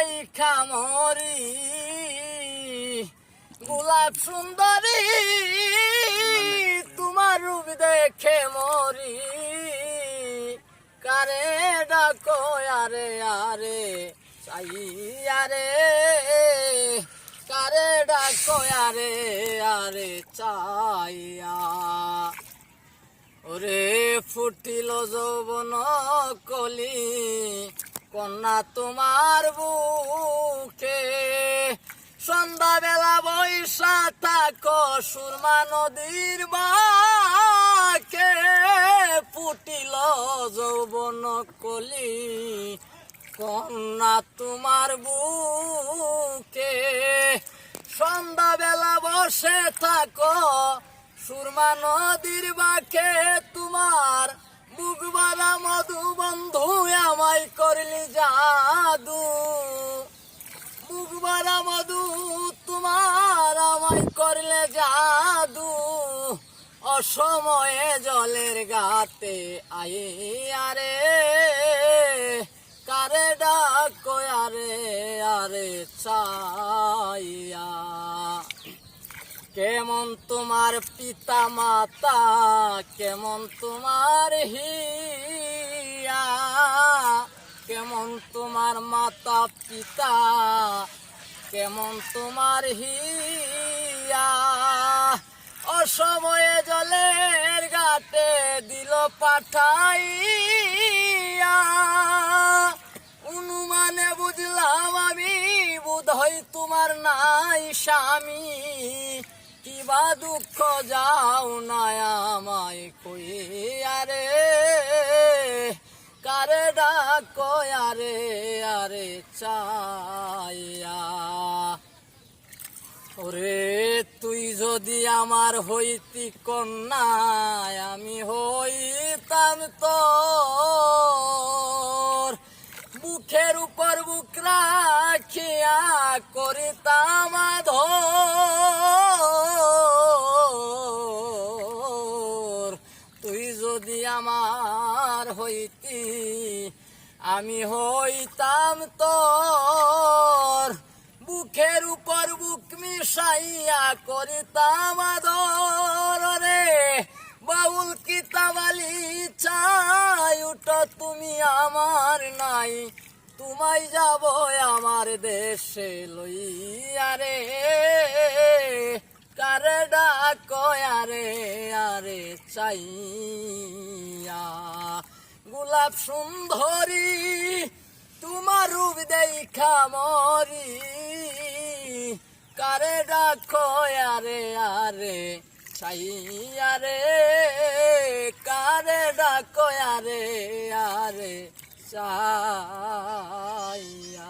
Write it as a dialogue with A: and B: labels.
A: দেখা মরি, গোলাপ সুন্দরী, তোমার রূপ দেখে মরি। কারে ডাকো আরে আরে চাই আরে কারে ডাকো আরে আরে, চাইয়া। ওরে ফুটিল যৌবন কলি কন্যা তোমার বুকে। সন্ধ্যা বেলা বৈশা থাকো, সুরমা নদীর বাকে। ফুটিল যৌবন কলি, কন্যা তোমার বুকে। সন্ধ্যা বেলা বসে থাকো, সুরমা নদীর বাকে, তোমার বুক বালা মধু বন্ধু আমায় করলি জাদু। বুক বালা মধু, তোমার আমায় করলে জাদু। অসময়ে জলের গাতে আরে, কারে ডাক আরে আরে চাইয়া কেমন তোমার পিতা মাতা কেমন তোমার হিয়া, কেমন তোমার মাতা পিতা, কেমন তোমার হিয়া। অসময়ে জলের গাতে দিল পাঠাইয়া। অনুমানে বুঝলাম আমি তোমার নাই স্বামী। কিবা দুঃখ যাও না কই, আরে? কারে ডাক, আরে আরে চাইয়া ওরে, তুই যদি আমার হইতি কন্যা আমি হইতাম তোর। বুকের উপর বুক রাখিয়া করিতাম ধর তুই যদি আমার হইতি, আমি হইতাম তোর। বুকের উপর বুক মিশাইয়া করিতাম আদর। রে বাউল কিতাবালি চাই, উঠো তুমি আমার নাই। তোমায় যাব আমার দেশে লইয়া রে। আরে আরে, চাইয়া। গোলাপ সুন্দরী, তোমার রূপ দেখা মরি। কারে ডাকো, আরে আরে, চাইয়া রে। কারে ডাকো, আরে আরে, চাইয়া।